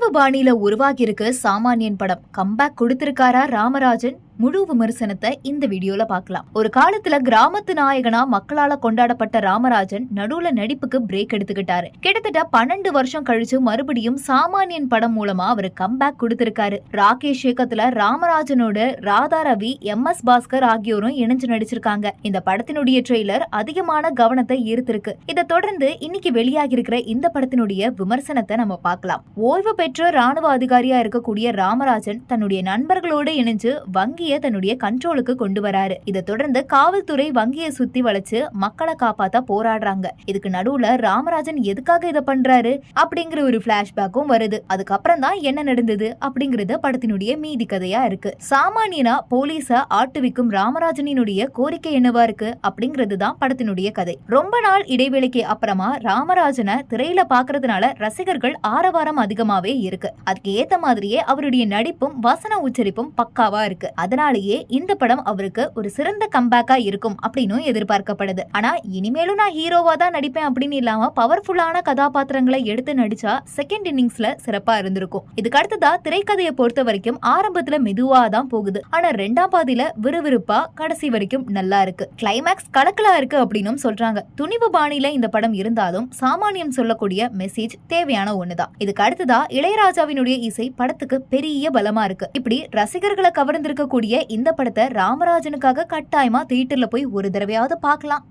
துணிவு பாணியில உருவாகியிருக்கு சாமானியன் படம். கம்பேக் கொடுத்திருக்காரா ராமராஜன்? முழு விமர்சனத்தை இந்த வீடியோல பார்க்கலாம். ஒரு காலத்துல கிராமத்து நாயகனா மக்களால கொண்டாடப்பட்ட ராமராஜன் நடுவுல நடிப்புக்கு பிரேக் எடுத்துக்கிட்டாரு. கிட்டத்தட்ட பன்னெண்டு வருஷம் கழிச்சு மறுபடியும் சாமானியன் படம் மூலமா அவர் கம்பேக் கொடுத்திருக்காரு. ராகேஷ் இயக்கத்துல ராமராஜனோட ராதா ரவி எம் எஸ் பாஸ்கர் ஆகியோரும் இணைஞ்சு நடிச்சிருக்காங்க. இந்த படத்தினுடைய ட்ரெய்லர் அதிகமான கவனத்தை ஈர்த்திருக்கு. இதை தொடர்ந்து இன்னைக்கு வெளியாகி இருக்கிற இந்த படத்தினுடைய விமர்சனத்தை நம்ம பார்க்கலாம். ஓய்வு பெற்ற ராணுவ அதிகாரியா இருக்கக்கூடிய ராமராஜன் தன்னுடைய நண்பர்களோடு இணைஞ்சு வங்கி வங்கியை தன்னுடைய கண்ட்ரோலுக்கு கொண்டு வராரு. இதை தொடர்ந்து காவல்துறை வங்கியை சுத்தி வளைச்சு மக்களை காப்பாத்த போராடுறாங்க. இதுக்கு நடுவுல ராமராஜன் எதுக்காக இதை பண்றாரு? அப்படிங்கிற ஒரு பிளாஷ்பேக்கும் வருது. அதுக்கப்புறம் தான் என்ன நடந்தது? அப்படிங்கறது படத்தினுடைய மீதி கதையா இருக்கு. சாமானியனா போலீஸ ஆட்டுவிக்கும் ராமராஜனினுடைய கோரிக்கை என்னவா இருக்கு? அப்படிங்கிறது தான் படத்தினுடைய கதை. ரொம்ப நாள் இடைவெளிக்கு அப்புறமா ராமராஜனை திரையில பாக்குறதுனால ரசிகர்கள் ஆரவாரம் அதிகமாவே இருக்கு. அதுக்கு ஏத்த மாதிரியே அவருடைய நடிப்பும் வசன உச்சரிப்பும் பக்காவா இருக்கு. அதனாலேயே இந்த படம் அவருக்கு ஒரு சிறந்த கம்பேக்கா இருக்கும் அப்படின்னும் எதிர்பார்க்கப்படுது. ஆனா இனிமேலும் நான் ஹீரோவா தான் நடிப்பேன் அப்படின்னு இல்லாம பவர்ஃபுல்லான கதாபாத்திரங்களை எடுத்து நடிச்சா செகண்ட் இன்னிங்ஸ்ல சிறப்பா இருந்திருக்கும். இதுக்கு அடுத்ததா திரைக்கதையை பொறுத்த வரைக்கும் ஆரம்பத்துல மெதுவா தான் போகுது. ஆனா ரெண்டாம் பாதியில விறுவிறுப்பா கடைசி வரைக்கும் நல்லா இருக்கு. கிளைமேக்ஸ் கலக்கலா இருக்கு அப்படின்னும் சொல்றாங்க. துணிவு பாணியில இந்த படம் இருந்தாலும் சாமானியம் சொல்லக்கூடிய மெசேஜ் தேவையான ஒண்ணுதான். இதுக்கு அடுத்ததா இளையராஜாவினுடைய இசை படத்துக்கு பெரிய பலமா இருக்கு. இப்படி ரசிகர்களை கவர்ந்திருக்கக்கூடிய இந்த படத்தை ராமராஜனுக்காக கட்டாயமா தியேட்டர்ல போய் ஒரு தடவையாவது பார்க்கலாம்.